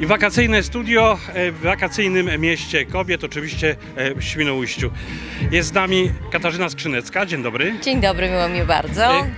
I wakacyjne studio e, w wakacyjnym mieście kobiet, oczywiście e, w Świnoujściu. Jest z nami Katarzyna Skrzynecka. Dzień dobry. Dzień dobry, miło mi bardzo. E,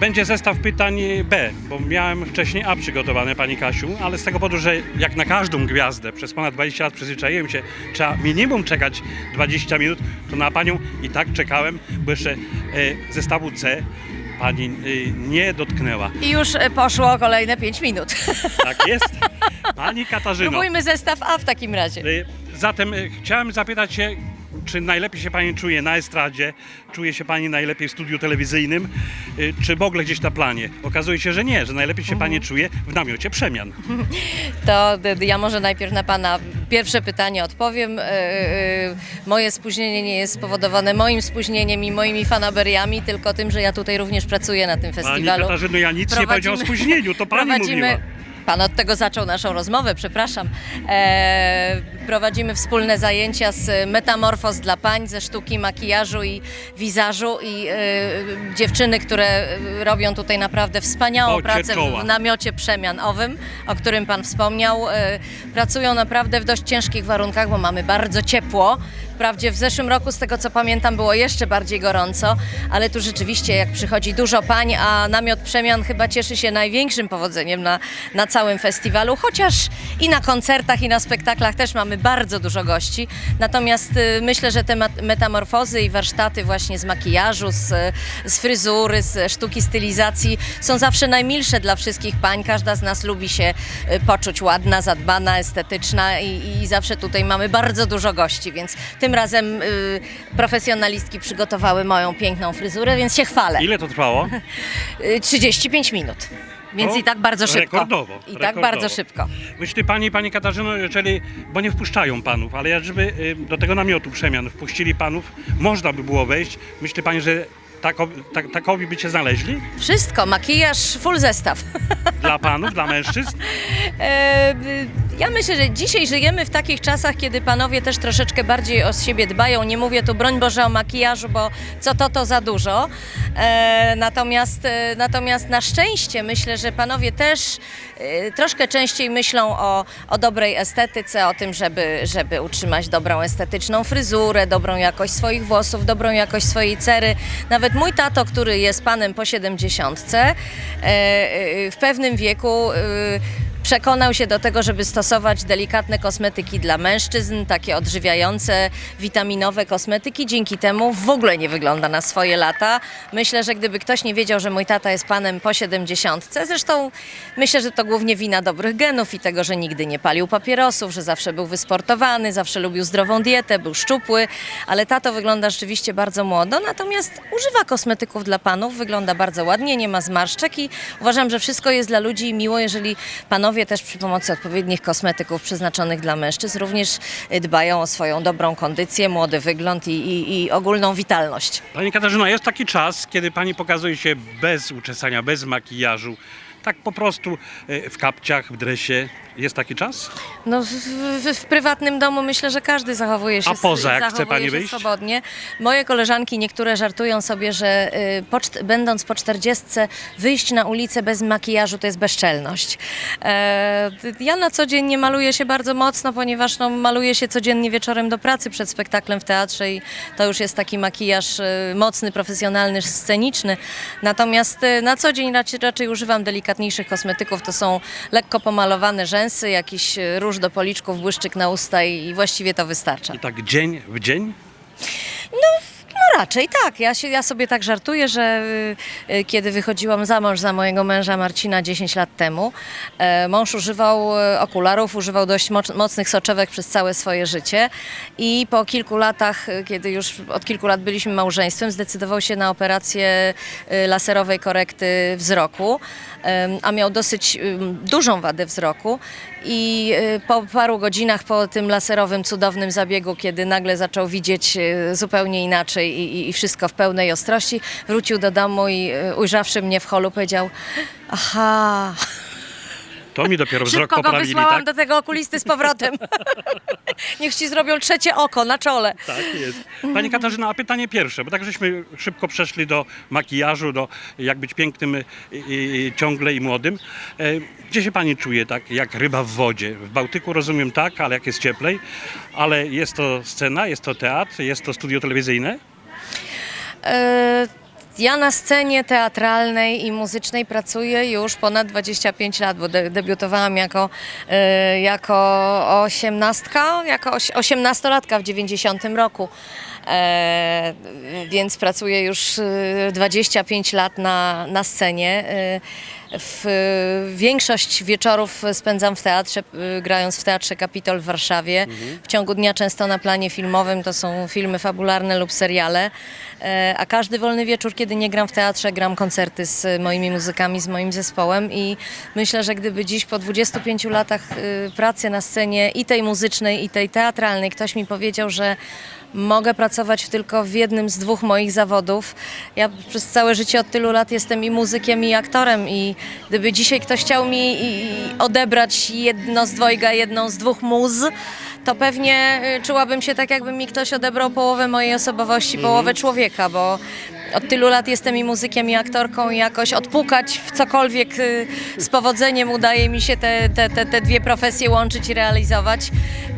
Będzie zestaw pytań B, bo miałem wcześniej A przygotowane, Pani Kasiu, ale z tego powodu, że jak na każdą gwiazdę przez ponad 20 lat przyzwyczaiłem się, trzeba minimum czekać 20 minut, to na Panią i tak czekałem, bo jeszcze zestawu C Pani e, nie dotknęła. I już e, poszło kolejne 5 minut. Tak jest? Pani Katarzyno. Próbujmy zestaw A w takim razie. Y, Zatem y, chciałem zapytać się, czy najlepiej się Pani czuje na estradzie, czuje się Pani najlepiej w studiu telewizyjnym, y, czy w ogóle gdzieś na planie? Okazuje się, że nie, że najlepiej się Pani czuje w namiocie przemian. To d- d- ja może najpierw na Pana pierwsze pytanie odpowiem. Moje spóźnienie nie jest spowodowane moim spóźnieniem i moimi fanaberiami, tylko tym, że ja tutaj również pracuję na tym Pani festiwalu. Katarzyno, ja nic nie powiedziałem o spóźnieniu, to Pani mówiła. Pan od tego zaczął naszą rozmowę, przepraszam. E, prowadzimy wspólne zajęcia z metamorfoz dla pań ze sztuki makijażu i wizażu i e, dziewczyny, które e, robią tutaj naprawdę wspaniałą Bocie pracę czoła. w namiocie przemianowym, o którym Pan wspomniał. E, pracują naprawdę w dość ciężkich warunkach, bo mamy bardzo ciepło. Wprawdzie w zeszłym roku, z tego co pamiętam, było jeszcze bardziej gorąco, ale tu rzeczywiście jak przychodzi dużo pań, a namiot przemian chyba cieszy się największym powodzeniem na, na całym festiwalu, chociaż i na koncertach, i na spektaklach też mamy bardzo dużo gości. Natomiast y, myślę, że te metamorfozy i warsztaty właśnie z makijażu, z, z fryzury, z sztuki stylizacji są zawsze najmilsze dla wszystkich pań. Każda z nas lubi się y, poczuć ładna, zadbana, estetyczna i, i zawsze tutaj mamy bardzo dużo gości, więc tym razem y, profesjonalistki przygotowały moją piękną fryzurę, więc się chwalę. Ile to trwało? Y, 35 minut. Więc O, i tak bardzo szybko. rekordowo, I tak rekordowo. bardzo szybko. Myśli Pani, Pani Katarzyno, jeżeli, bo nie wpuszczają Panów, ale żeby y, do tego namiotu przemian wpuścili Panów, można by było wejść. Myśli Pani, że tako, tak, takowi by się znaleźli? Wszystko, makijaż, full zestaw. Dla Panów, dla mężczyzn? E, Ja myślę, że dzisiaj żyjemy w takich czasach, kiedy panowie też troszeczkę bardziej o siebie dbają. Nie mówię tu broń Boże o makijażu, bo co to, to za dużo. E, natomiast, e, natomiast na szczęście myślę, że panowie też e, troszkę częściej myślą o, o dobrej estetyce, o tym, żeby, żeby utrzymać dobrą estetyczną fryzurę, dobrą jakość swoich włosów, dobrą jakość swojej cery. Nawet mój tato, który jest panem po 70, e, e, w pewnym wieku e, przekonał się do tego, żeby stosować delikatne kosmetyki dla mężczyzn, takie odżywiające, witaminowe kosmetyki. Dzięki temu w ogóle nie wygląda na swoje lata. Myślę, że gdyby ktoś nie wiedział, że mój tata jest panem po 70, zresztą myślę, że to głównie wina dobrych genów i tego, że nigdy nie palił papierosów, że zawsze był wysportowany, zawsze lubił zdrową dietę, był szczupły, ale tato wygląda rzeczywiście bardzo młodo, natomiast używa kosmetyków dla panów, wygląda bardzo ładnie, nie ma zmarszczek i uważam, że wszystko jest dla ludzi miło, jeżeli panowie też przy pomocy odpowiednich kosmetyków przeznaczonych dla mężczyzn również y, dbają o swoją dobrą kondycję, młody wygląd i, i, i ogólną witalność. Pani Katarzyna, jest taki czas, kiedy Pani pokazuje się bez uczesania, bez makijażu, tak po prostu e, w kapciach, w dresie. Jest taki czas? No, w, w, w prywatnym domu myślę, że każdy zachowuje się A poza, jak chce zachowuje pani się wyjść? swobodnie. Moje koleżanki niektóre żartują sobie, że y, po, czt- będąc po czterdziestce wyjść na ulicę bez makijażu to jest bezczelność. E, ja na co dzień nie maluję się bardzo mocno, ponieważ no, maluję się codziennie wieczorem do pracy przed spektaklem w teatrze i to już jest taki makijaż y, mocny, profesjonalny, sceniczny. Natomiast y, na co dzień raczej, raczej używam delikatniejszych kosmetyków. To są lekko pomalowane rzęsy, jakiś y, róż do policzków, błyszczyk na usta i, i właściwie to wystarcza. I tak dzień w dzień? No raczej tak. Ja, się, ja sobie tak żartuję, że y, y, kiedy wychodziłam za mąż za mojego męża Marcina 10 lat temu, e, mąż używał e, okularów, używał dość moc, mocnych soczewek przez całe swoje życie i po kilku latach, y, kiedy już od kilku lat byliśmy małżeństwem, zdecydował się na operację y, laserowej korekty wzroku, a miał dosyć ym, dużą wadę wzroku i y, po paru godzinach po tym laserowym cudownym zabiegu, kiedy nagle zaczął widzieć y, zupełnie inaczej i, i, i wszystko w pełnej ostrości, wrócił do domu i y, ujrzawszy mnie w holu powiedział aha, To mi dopiero wzrok Szybko go poprawili, wysłałam tak? do tego okulisty z powrotem. Niech ci zrobią trzecie oko na czole. Tak jest. Pani Katarzyna, a pytanie pierwsze, bo tak żeśmy szybko przeszli do makijażu, do jak być pięknym i, i, ciągle i młodym. E, Gdzie się pani czuje tak jak ryba w wodzie? W Bałtyku rozumiem tak, ale jak jest cieplej. Ale jest to scena, jest to teatr, jest to studio telewizyjne? E, Ja na scenie teatralnej i muzycznej pracuję już ponad 25 lat, bo de- debiutowałam jako, e, jako osiemnastka, jako oś- osiemnastolatka w 90 roku. E, więc pracuję już e, 25 lat na, na scenie. E, w, większość wieczorów spędzam w teatrze, y, grając w Teatrze Kapitol w Warszawie. W ciągu dnia często na planie filmowym to są filmy fabularne lub seriale. E, A każdy wolny wieczór, kiedy nie gram w teatrze, gram koncerty z moimi muzykami, z moim zespołem i myślę, że gdyby dziś po 25 latach y, pracy na scenie i tej muzycznej, i tej teatralnej ktoś mi powiedział, że mogę pracować tylko w jednym z dwóch moich zawodów. Ja przez całe życie od tylu lat jestem i muzykiem, i aktorem i gdyby dzisiaj ktoś chciał mi odebrać jedno z dwojga, jedną z dwóch muz, to pewnie y, czułabym się tak, jakby mi ktoś odebrał połowę mojej osobowości, połowę człowieka, bo od tylu lat jestem i muzykiem, i aktorką i jakoś odpukać w cokolwiek y, z powodzeniem udaje mi się te, te, te, te dwie profesje łączyć i realizować.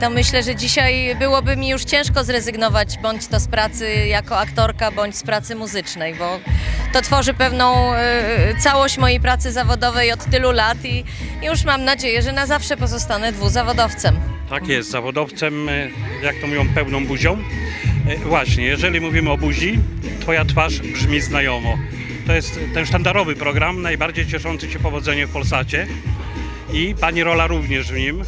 To myślę, że dzisiaj byłoby mi już ciężko zrezygnować bądź to z pracy jako aktorka, bądź z pracy muzycznej, bo to tworzy pewną y, całość mojej pracy zawodowej od tylu lat i już mam nadzieję, że na zawsze pozostanę dwuzawodowcem. Tak jest, zawodowcem, e, jak to mówią, pełną buzią. E, Właśnie, jeżeli mówimy o buzi, twoja twarz brzmi znajomo. To jest ten sztandarowy program, najbardziej cieszący się powodzeniem w Polsacie i pani rola również w nim.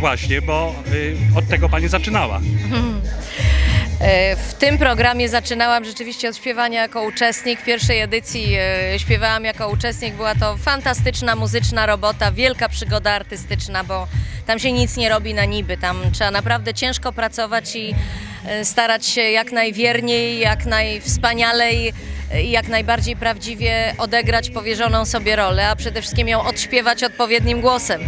Właśnie, bo y, od tego pani zaczynała. E, W tym programie zaczynałam rzeczywiście od śpiewania jako uczestnik. Pierwszej edycji e, śpiewałam jako uczestnik. Była to fantastyczna muzyczna robota, wielka przygoda artystyczna, bo tam się nic nie robi na niby. Tam trzeba naprawdę ciężko pracować i e, starać się jak najwierniej, jak najwspanialej jak najbardziej prawdziwie odegrać powierzoną sobie rolę, a przede wszystkim ją odśpiewać odpowiednim głosem.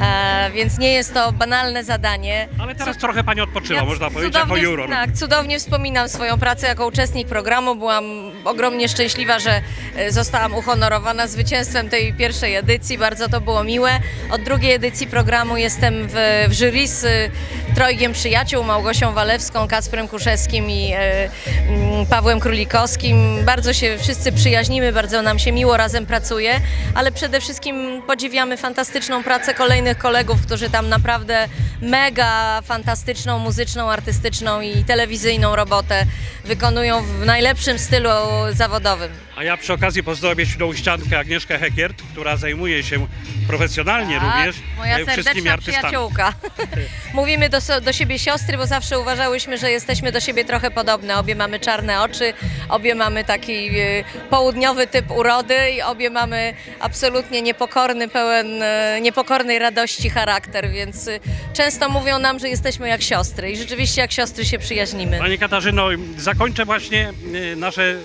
E, Więc nie jest to banalne zadanie. Ale teraz trochę pani odpoczywa, Ja można powiedzieć, jako juror. Tak, cudownie wspominam swoją pracę jako uczestnik programu. Byłam ogromnie szczęśliwa, że e, zostałam uhonorowana zwycięstwem tej pierwszej edycji. Bardzo to było miłe. Od drugiej edycji programu jestem w, w jury z e, trojgiem przyjaciół, Małgosią Walewską, Kacprem Kuszewskim i e, mm, Pawłem Królikowskim. Bardzo się wszyscy przyjaźnimy, bardzo nam się miło razem pracuje, ale przede wszystkim podziwiamy fantastyczną pracę kolejnych kolegów, którzy tam naprawdę mega fantastyczną, muzyczną, artystyczną i telewizyjną robotę wykonują w najlepszym stylu zawodowym. A ja przy okazji pozdrowię śródściankę Agnieszkę Hekiert, która zajmuje się profesjonalnie również Tak, moja e, wszystkimi serdeczna artystami. przyjaciółka. Mówimy do, do siebie siostry, bo zawsze uważałyśmy, że jesteśmy do siebie trochę podobne. Obie mamy czarne oczy, obie mamy taki e, południowy typ urody i obie mamy absolutnie niepokorny, pełen e, niepokornej radości charakter, więc często mówią nam, że jesteśmy jak siostry i rzeczywiście jak siostry się przyjaźnimy. Pani Katarzyno, zakończę właśnie nasze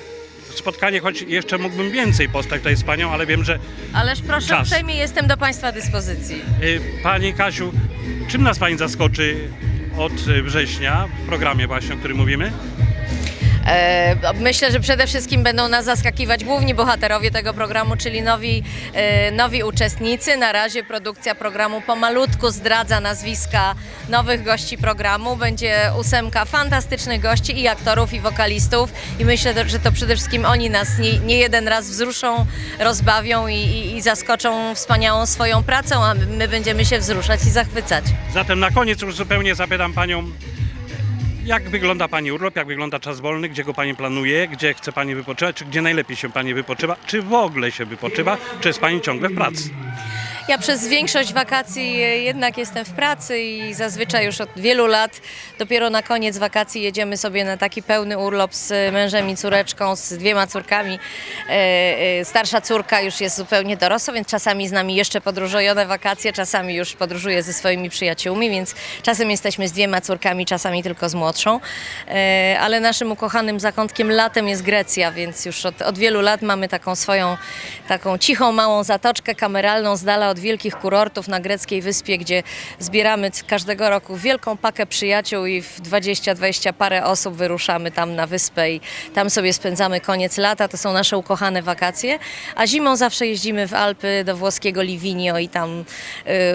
spotkanie, choć jeszcze mógłbym więcej postać tutaj z Panią, ale wiem, że Ależ proszę Czas. uprzejmie, jestem do Państwa dyspozycji. y, Pani Kasiu, czym nas Pani zaskoczy od y, września w programie właśnie, o którym mówimy? E, Myślę, że przede wszystkim będą nas zaskakiwać główni bohaterowie tego programu, czyli nowi, e, nowi uczestnicy. Na razie produkcja programu pomalutku zdradza nazwiska nowych gości programu. Będzie ósemka fantastycznych gości i aktorów, i wokalistów. I myślę, że to przede wszystkim oni nas nie, nie jeden raz wzruszą, rozbawią i, i, i zaskoczą wspaniałą swoją pracą, a my będziemy się wzruszać i zachwycać. Zatem na koniec już zupełnie zapytam Panią, jak wygląda Pani urlop, jak wygląda czas wolny, gdzie go Pani planuje, gdzie chce Pani wypoczywać, czy gdzie najlepiej się Pani wypoczywa, czy w ogóle się wypoczywa, czy jest Pani ciągle w pracy? Ja przez większość wakacji jednak jestem w pracy i zazwyczaj już od wielu lat dopiero na koniec wakacji jedziemy sobie na taki pełny urlop z mężem i córeczką, z dwiema córkami. E, e, Starsza córka już jest zupełnie dorosła, więc czasami z nami jeszcze podróżuje na wakacje, czasami już podróżuje ze swoimi przyjaciółmi, więc czasem jesteśmy z dwiema córkami, czasami tylko z młodszą. E, Ale naszym ukochanym zakątkiem latem jest Grecja, więc już od, od wielu lat mamy taką swoją, taką cichą, małą zatoczkę kameralną z dala od wielkich kurortów na greckiej wyspie, gdzie zbieramy każdego roku wielką pakę przyjaciół i w 20-20 parę osób wyruszamy tam na wyspę i tam sobie spędzamy koniec lata. To są nasze ukochane wakacje. A zimą zawsze jeździmy w Alpy do włoskiego Livigno i tam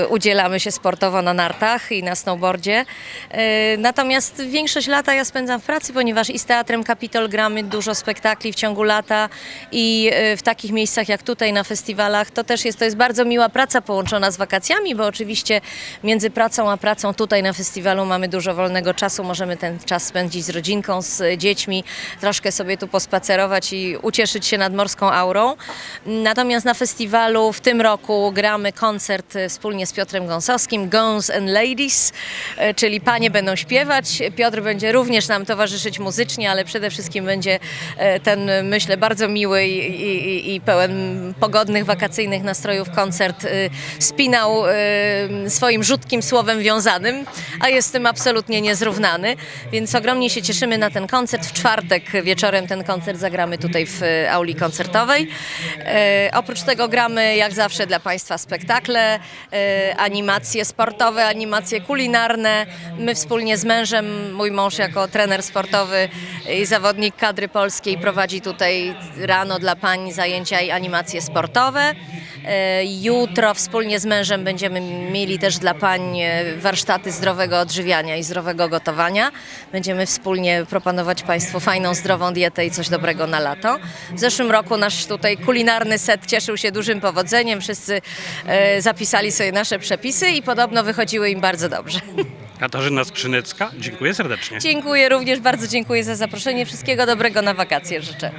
y, udzielamy się sportowo na nartach i na snowboardzie. Y, natomiast większość lata ja spędzam w pracy, ponieważ i z Teatrem Kapitol gramy dużo spektakli w ciągu lata i y, w takich miejscach jak tutaj na festiwalach to też jest, to jest bardzo miła praca połączona z wakacjami, bo oczywiście między pracą a pracą tutaj na festiwalu mamy dużo wolnego czasu, możemy ten czas spędzić z rodzinką, z dziećmi, troszkę sobie tu pospacerować i ucieszyć się nad morską aurą. Natomiast na festiwalu w tym roku gramy koncert wspólnie z Piotrem Gąsowskim, Guns and Ladies, e, czyli panie będą śpiewać. Piotr będzie również nam towarzyszyć muzycznie, ale przede wszystkim będzie e, ten, myślę, bardzo miły i, i, i pełen pogodnych, wakacyjnych nastrojów koncert e, spinał swoim rzutkim słowem wiązanym, a jest tym absolutnie niezrównany, więc ogromnie się cieszymy na ten koncert. W czwartek wieczorem ten koncert zagramy tutaj w e, auli koncertowej. E, oprócz tego gramy jak zawsze dla Państwa spektakle, e, animacje sportowe, animacje kulinarne. My wspólnie z mężem, mój mąż jako trener sportowy i zawodnik kadry polskiej prowadzi tutaj rano dla pań zajęcia i animacje sportowe. E, Jutro wspólnie z mężem będziemy mieli też dla pań e, warsztaty zdrowego odżywiania i zdrowego gotowania. Będziemy wspólnie proponować Państwu fajną, zdrową dietę i coś dobrego na lato. W zeszłym roku nasz tutaj kulinarny set cieszył się dużym powodzeniem. Wszyscy e, zapisali sobie nasze przepisy i podobno wychodziły im bardzo dobrze. Katarzyna Skrzynecka, dziękuję serdecznie. Dziękuję również, bardzo dziękuję za zaproszenie. Wszystkiego dobrego na wakacje życzę.